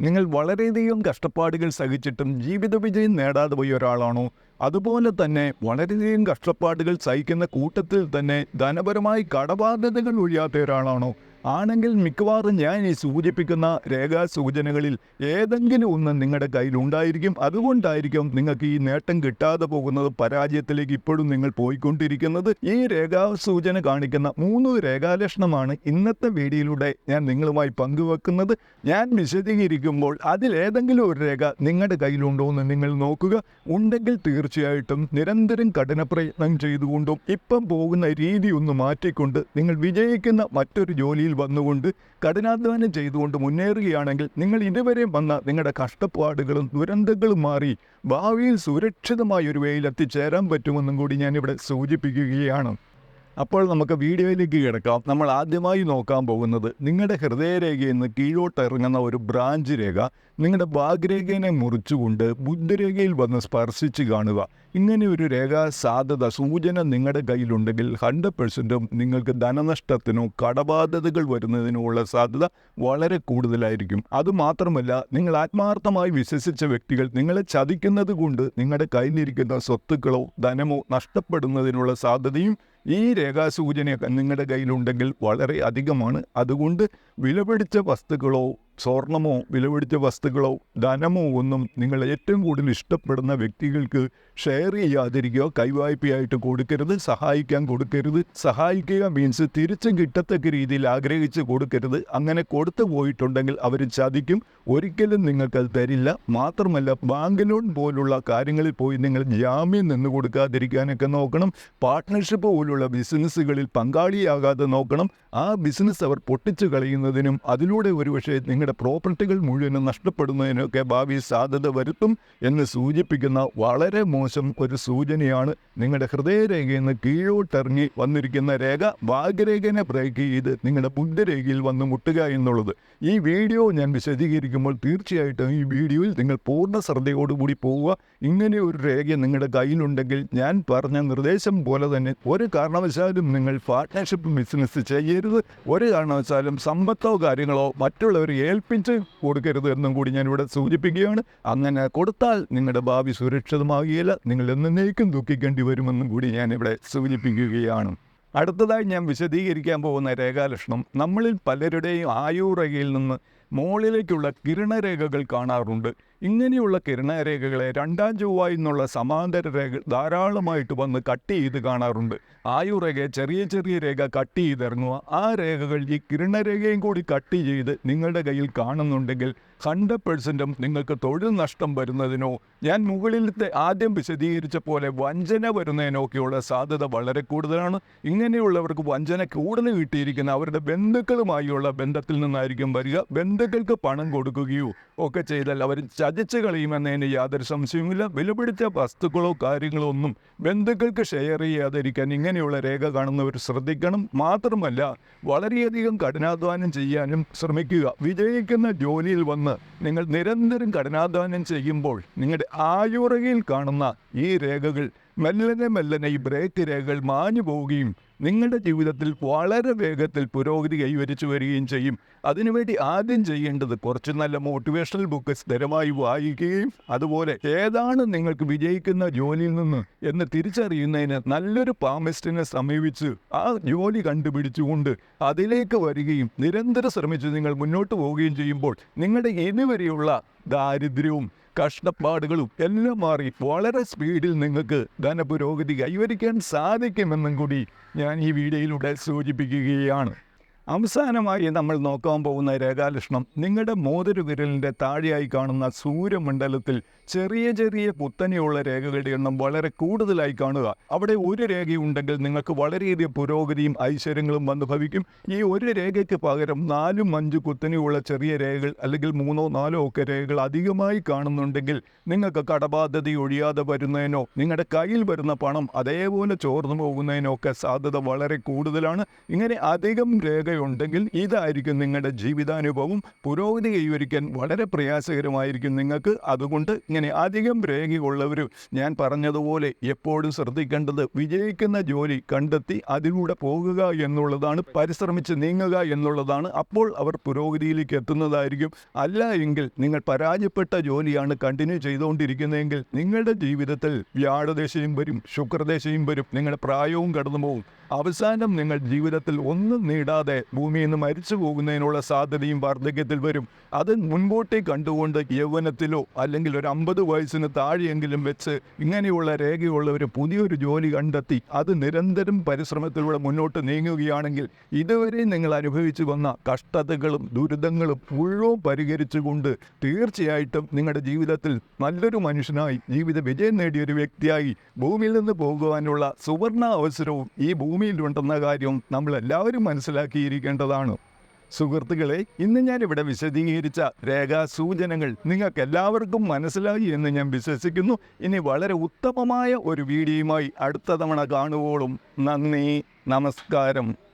നിങ്ങൾ വളരെയധികം കഷ്ടപ്പാടുകൾ സഹിച്ചിട്ടും ജീവിത വിജയം നേടാതെ പോയ ഒരാളാണോ? അതുപോലെ തന്നെ വളരെയധികം കഷ്ടപ്പാടുകൾ സഹിക്കുന്ന കൂട്ടത്തിൽ തന്നെ ധനപരമായി കടബാധ്യതകൾ ഒഴിയാത്ത ഒരാളാണോ? ആണെങ്കിൽ മിക്കവാറും ഞാൻ ഈ സൂചിപ്പിക്കുന്ന രേഖാ സൂചനകളിൽ ഏതെങ്കിലും ഒന്ന് നിങ്ങളുടെ കയ്യിൽ ഉണ്ടായിരിക്കും അതുകൊണ്ടായിരിക്കും നിങ്ങൾക്ക് ഈ നേട്ടം കിട്ടാതെ പോകുന്നത് പരാജയത്തിലേക്ക് ഇപ്പോഴും നിങ്ങൾ പോയിക്കൊണ്ടിരിക്കുന്നത്. ഈ രേഖാ സൂചന കാണിക്കുന്ന മൂന്ന് രേഖാലക്ഷണമാണ് ഇന്നത്തെ വീഡിയോയിലൂടെ ഞാൻ നിങ്ങളുമായി പങ്കുവെക്കുന്നത്. ഞാൻ വിശദീകരിക്കുമ്പോൾ അതിലേതെങ്കിലും ഒരു രേഖ നിങ്ങളുടെ കയ്യിലുണ്ടോ എന്ന് നിങ്ങൾ നോക്കുക. ഉണ്ടെങ്കിൽ തീർച്ചയായിട്ടും നിരന്തരം കഠിന പ്രയത്നം ചെയ്തുകൊണ്ടും ഇപ്പം പോകുന്ന രീതി ഒന്ന് മാറ്റിക്കൊണ്ട് നിങ്ങൾ വിജയിക്കുന്ന മറ്റൊരു ജോലിയിൽ വന്നുകൊണ്ട് കഠിനാധ്വാനം ചെയ്തുകൊണ്ട് മുന്നേറുകയാണെങ്കിൽ നിങ്ങൾ ഇതുവരെ വന്ന നിങ്ങളുടെ കഷ്ടപ്പാടുകളും ദുരന്തങ്ങളും മാറി ഭാവിയിൽ സുരക്ഷിതമായ ഒരു വേയിൽ എത്തിച്ചേരാൻ പറ്റുമെന്നും കൂടി ഞാനിവിടെ സൂചിപ്പിക്കുകയാണ്. അപ്പോൾ നമുക്ക് വീഡിയോയിലേക്ക് കിടക്കാം. നമ്മൾ ആദ്യമായി നോക്കാൻ പോകുന്നത് നിങ്ങളുടെ ഹൃദയരേഖയിൽ നിന്ന് കീഴോട്ട് ഇറങ്ങുന്ന ഒരു ബ്രാഞ്ച് രേഖ. നിങ്ങളുടെ ഭാഗ്യരേഖയെ മുറിച്ചുകൊണ്ട് ബുദ്ധരേഖയിൽ വന്ന് സ്പർശിച്ച് കാണുക. ഇങ്ങനെ ഒരു രേഖ സാധ്യത സൂചന നിങ്ങളുടെ കയ്യിലുണ്ടെങ്കിൽ ഹൺഡ്രഡ് പെർസെന്റും നിങ്ങൾക്ക് ധനനഷ്ടത്തിനോ കടബാധ്യതകൾ വരുന്നതിനോ ഉള്ള സാധ്യത വളരെ കൂടുതലായിരിക്കും. അതുമാത്രമല്ല നിങ്ങൾ ആത്മാർത്ഥമായി വിശ്വസിച്ച വ്യക്തികൾ നിങ്ങളെ ചതിക്കുന്നത് കൊണ്ട് നിങ്ങളുടെ കയ്യിലിരിക്കുന്ന സ്വത്തുക്കളോ ധനമോ നഷ്ടപ്പെടുന്നതിനുള്ള സാധ്യതയും ഈ രേഖാസൂചനയൊക്കെ നിങ്ങളുടെ കയ്യിലുണ്ടെങ്കിൽ വളരെ അധികമാണ്. അതുകൊണ്ട് വിലപിടിച്ച വസ്തുക്കളോ സ്വർണമോ വിലപിടിച്ച വസ്തുക്കളോ ധനമോ ഒന്നും നിങ്ങൾ ഏറ്റവും കൂടുതൽ ഇഷ്ടപ്പെടുന്ന വ്യക്തികൾക്ക് ഷെയർ ചെയ്യാതിരിക്കുക കൈവായ്പയായിട്ട് കൊടുക്കരുത് സഹായിക്കാൻ കൊടുക്കരുത്. സഹായിക്കുക മീൻസ് തിരിച്ചും കിട്ടത്തക്ക രീതിയിൽ ആഗ്രഹിച്ച് കൊടുക്കരുത്. അങ്ങനെ കൊടുത്തു പോയിട്ടുണ്ടെങ്കിൽ അവർ ചതിക്കും. ഒരിക്കലും നിങ്ങൾക്കത് തരില്ല. മാത്രമല്ല ബാങ്ക് ലോൺ പോലുള്ള കാര്യങ്ങളിൽ പോയി നിങ്ങൾ ജാമ്യം നിന്ന് കൊടുക്കാതിരിക്കാനൊക്കെ നോക്കണം. പാർട്ട്ണർഷിപ്പ് പോലുള്ള ബിസിനസ്സുകളിൽ പങ്കാളിയാകാതെ നോക്കണം. ആ ബിസിനസ് അവർ പൊട്ടിച്ചു കളയുന്നതിനും അതിലൂടെ ഒരുപക്ഷെ നിങ്ങളുടെ പ്രോപ്പർട്ടികൾ മുഴുവനും നഷ്ടപ്പെടുന്നതിനൊക്കെ ഭാവി സാധ്യത വരുത്തും എന്ന് സൂചിപ്പിക്കുന്ന വളരെ മോശം ഒരു സൂചനയാണ് നിങ്ങളുടെ ഹൃദയരേഖയിൽ നിന്ന് കീഴോട്ടിറങ്ങി വന്നിരിക്കുന്ന രേഖ. ഭാഗ്യരേഖനെ ബ്രേക്ക് ചെയ്ത് നിങ്ങളുടെ ബുദ്ധരേഖയിൽ വന്ന് മുട്ടുക എന്നുള്ളത്. ഈ വീഡിയോ ഞാൻ വിശദീകരിക്കുമ്പോൾ തീർച്ചയായിട്ടും ഈ വീഡിയോയിൽ നിങ്ങൾ പൂർണ ശ്രദ്ധയോടുകൂടി പോവുക. ഇങ്ങനെ ഒരു രേഖ നിങ്ങളുടെ കയ്യിലുണ്ടെങ്കിൽ ഞാൻ പറഞ്ഞ നിർദ്ദേശം പോലെ തന്നെ ഒരു കാരണവശാലും നിങ്ങൾ പാർട്ട്ണർഷിപ്പ് ബിസിനസ് ചെയ്യരുത്. ഒരു കാരണവശാലും സമ്പത്തോ കാര്യങ്ങളോ മറ്റുള്ളവർ ഏൽപ്പിച്ച് കൊടുക്കരുത് എന്നും കൂടി ഞാനിവിടെ സൂചിപ്പിക്കുകയാണ്. അങ്ങനെ കൊടുത്താൽ നിങ്ങളുടെ ഭാവി സുരക്ഷിതമാകുകയില്ല. നിങ്ങൾ എന്നേക്കും ദുഃഖിക്കേണ്ടി വരുമെന്നും കൂടി ഞാനിവിടെ സൂചിപ്പിക്കുകയാണ്. അടുത്തതായി ഞാൻ വിശദീകരിക്കാൻ പോകുന്ന രേഖാലക്ഷണം. നമ്മളിൽ പലരുടെയും ആയുറേഖയിൽ നിന്ന് മുകളിലേക്കുള്ള കിരണരേഖകൾ കാണാറുണ്ട്. ഇങ്ങനെയുള്ള കിരണരേഖകളെ രണ്ടാം ചൊവ്വായി നിന്നുള്ള സമാന്തര രേഖ ധാരാളമായിട്ട് വന്ന് കട്ട് ചെയ്ത് കാണാറുണ്ട്. ആയുറേഖ ചെറിയ ചെറിയ രേഖ കട്ട് ചെയ്തിറങ്ങുക. ആ രേഖകൾ ഈ കിരണരേഖയും കൂടി കട്ട് ചെയ്ത് നിങ്ങളുടെ കയ്യിൽ കാണുന്നുണ്ടെങ്കിൽ ഹൺഡ്രഡ് പെർസെന്റും നിങ്ങൾക്ക് തൊഴിൽ നഷ്ടം വരുന്നതിനോ ഞാൻ മുകളിലത്തെ ആദ്യം വിശദീകരിച്ച പോലെ വഞ്ചന വരുന്നതിനൊക്കെയുള്ള സാധ്യത വളരെ കൂടുതലാണ്. ഇങ്ങനെയുള്ളവർക്ക് വഞ്ചന കൂടുതൽ കിട്ടിയിരിക്കുന്ന അവരുടെ ബന്ധുക്കളുമായുള്ള ബന്ധത്തിൽ നിന്നായിരിക്കും വരിക. ബന്ധുക്കൾക്ക് പണം കൊടുക്കുകയോ ഒക്കെ ചെയ്താൽ അവർ ചതിച്ച് കളയുമെന്നതിന് യാതൊരു സംശയവുമില്ല. വിലപിടിച്ച വസ്തുക്കളോ കാര്യങ്ങളോ ഒന്നും ബന്ധുക്കൾക്ക് ഷെയർ ചെയ്യാതിരിക്കാൻ ഇങ്ങനെയുള്ള രേഖ കാണുന്നവർ ശ്രദ്ധിക്കണം. മാത്രമല്ല വളരെയധികം കഠിനാധ്വാനം ചെയ്യാനും ശ്രമിക്കുക. വിജയിക്കുന്ന ജോലിയിൽ വന്ന് നിങ്ങൾ നിരന്തരം കഠിനാധ്വാനം ചെയ്യുമ്പോൾ നിങ്ങളുടെ ആയുറകയിൽ കാണുന്ന ഈ രേഖകൾ മെല്ലനെ മെല്ലനെ ഈ ബ്രേക്ക് രേഖകൾ മാഞ്ഞു പോവുകയും നിങ്ങളുടെ ജീവിതത്തിൽ വളരെ വേഗത്തിൽ പുരോഗതി കൈവരിച്ചു വരികയും ചെയ്യും. അതിനുവേണ്ടി ആദ്യം ചെയ്യേണ്ടത് കുറച്ച് നല്ല മോട്ടിവേഷണൽ ബുക്ക് സ്ഥിരമായി വായിക്കുകയും അതുപോലെ ഏതാണ് നിങ്ങൾക്ക് വിജയിക്കുന്ന ജോലിയിൽ നിന്ന് എന്ന് തിരിച്ചറിയുന്നതിന് നല്ലൊരു പാമിസ്റ്റിനെ സമീപിച്ച് ആ ജോലി കണ്ടുപിടിച്ചുകൊണ്ട് അതിലേക്ക് വരികയും നിരന്തരം ശ്രമിച്ച് നിങ്ങൾ മുന്നോട്ട് പോവുകയും ചെയ്യുമ്പോൾ നിങ്ങളുടെ ഇതുവരെയുള്ള ദാരിദ്ര്യവും കഷ്ടപ്പാടുകളും എല്ലാം മാറി. വളരെ സ്പീഡിൽ നിങ്ങൾക്ക് ധനപുരോഗതി കൈവരിക്കാൻ സാധിക്കുമെന്നും കൂടി ഞാൻ ഈ വീഡിയോയിലൂടെ സൂചിപ്പിക്കുകയാണ്. അവസാനമായി നമ്മൾ നോക്കാൻ പോകുന്ന രേഖാലക്ഷണം നിങ്ങളുടെ മോതിര വിരലിന്റെ താഴെയായി കാണുന്ന സൂര്യമണ്ഡലത്തിൽ ചെറിയ ചെറിയ കുത്തനെയുള്ള രേഖകളുടെ എണ്ണം വളരെ കൂടുതലായി കാണുക. അവിടെ ഒരു രേഖയുണ്ടെങ്കിൽ നിങ്ങൾക്ക് വളരെയധികം പുരോഗതിയും ഐശ്വര്യങ്ങളും വന്നു ഭവിക്കും. ഈ ഒരു രേഖയ്ക്ക് പകരം നാലും അഞ്ച് കുത്തനെയുള്ള ചെറിയ രേഖകൾ അല്ലെങ്കിൽ മൂന്നോ നാലോ ഒക്കെ രേഖകൾ അധികമായി കാണുന്നുണ്ടെങ്കിൽ നിങ്ങൾക്ക് കടബാധ്യത ഒഴിയാതെ വരുന്നതിനോ നിങ്ങളുടെ കയ്യിൽ വരുന്ന പണം അതേപോലെ ചോർന്നു പോകുന്നതിനോ ഒക്കെ സാധ്യത വളരെ കൂടുതലാണ്. ഇങ്ങനെ അധികം രേഖ ഉണ്ടെങ്കിൽ ഇതായിരിക്കും നിങ്ങളുടെ ജീവിതാനുഭവം. പുരോഗതി കൈവരിക്കാൻ വളരെ പ്രയാസകരമായിരിക്കും നിങ്ങൾക്ക്. അതുകൊണ്ട് ഇങ്ങനെ അധികം രേഖയുള്ളവരും ഞാൻ പറഞ്ഞതുപോലെ എപ്പോഴും ശ്രദ്ധിക്കേണ്ടത് വിജയിക്കുന്ന ജോലി കണ്ടെത്തി അതിലൂടെ പോകുക എന്നുള്ളതാണ് പരിശ്രമിച്ച് നീങ്ങുക എന്നുള്ളതാണ്. അപ്പോൾ അവർ പുരോഗതിയിലേക്ക് എത്തുന്നതായിരിക്കും. അല്ല എങ്കിൽ നിങ്ങൾ പരാജയപ്പെട്ട ജോലിയാണ് കണ്ടിന്യൂ ചെയ്തുകൊണ്ടിരിക്കുന്നതെങ്കിൽ നിങ്ങളുടെ ജീവിതത്തിൽ വ്യാഴദശയും വരും ശുക്രദശയും വരും നിങ്ങളുടെ പ്രായവും കടന്നു പോകും അവസാനം നിങ്ങൾ ജീവിതത്തിൽ ഒന്നും നേടാതെ ഭൂമിയിൽ നിന്ന് മരിച്ചു പോകുന്നതിനുള്ള സാധ്യതയും വാർദ്ധക്യത്തിൽ വരും. അത് മുൻപോട്ടേ കണ്ടുകൊണ്ട് യൗവനത്തിലോ അല്ലെങ്കിൽ ഒരു അമ്പത് വയസ്സിന് താഴെയെങ്കിലും വെച്ച് ഇങ്ങനെയുള്ള രേഖയുള്ള ഒരു പുതിയൊരു ജോലി കണ്ടെത്തി അത് നിരന്തരം പരിശ്രമത്തിലൂടെ മുന്നോട്ട് നീങ്ങുകയാണെങ്കിൽ ഇതുവരെ നിങ്ങൾ അനുഭവിച്ചു വന്ന കഷ്ടതകളും ദുരിതങ്ങളും മുഴുവൻ പരിഹരിച്ചുകൊണ്ട് തീർച്ചയായിട്ടും നിങ്ങളുടെ ജീവിതത്തിൽ നല്ലൊരു മനുഷ്യനായി ജീവിത വിജയം നേടിയ ഒരു വ്യക്തിയായി ഭൂമിയിൽ നിന്ന് പോകുവാനുള്ള സുവർണ അവസരവും ഈ ഭൂമിയിലുണ്ടെന്ന കാര്യം നമ്മൾ എല്ലാവരും മനസ്സിലാക്കിയിരിക്കേണ്ടതാണ് സുഹൃത്തുക്കളെ ഇന്ന് ഞാൻ ഇവിടെ വിശദീകരിച്ച രേഖാസൂചനകൾ നിങ്ങൾക്ക് എല്ലാവർക്കും മനസ്സിലായി എന്ന് ഞാൻ വിശ്വസിക്കുന്നു. ഇനി വളരെ ഉത്തമമായ ഒരു വീഡിയോയുമായി അടുത്ത തവണ കാണുവോളും. നന്ദി നമസ്കാരം.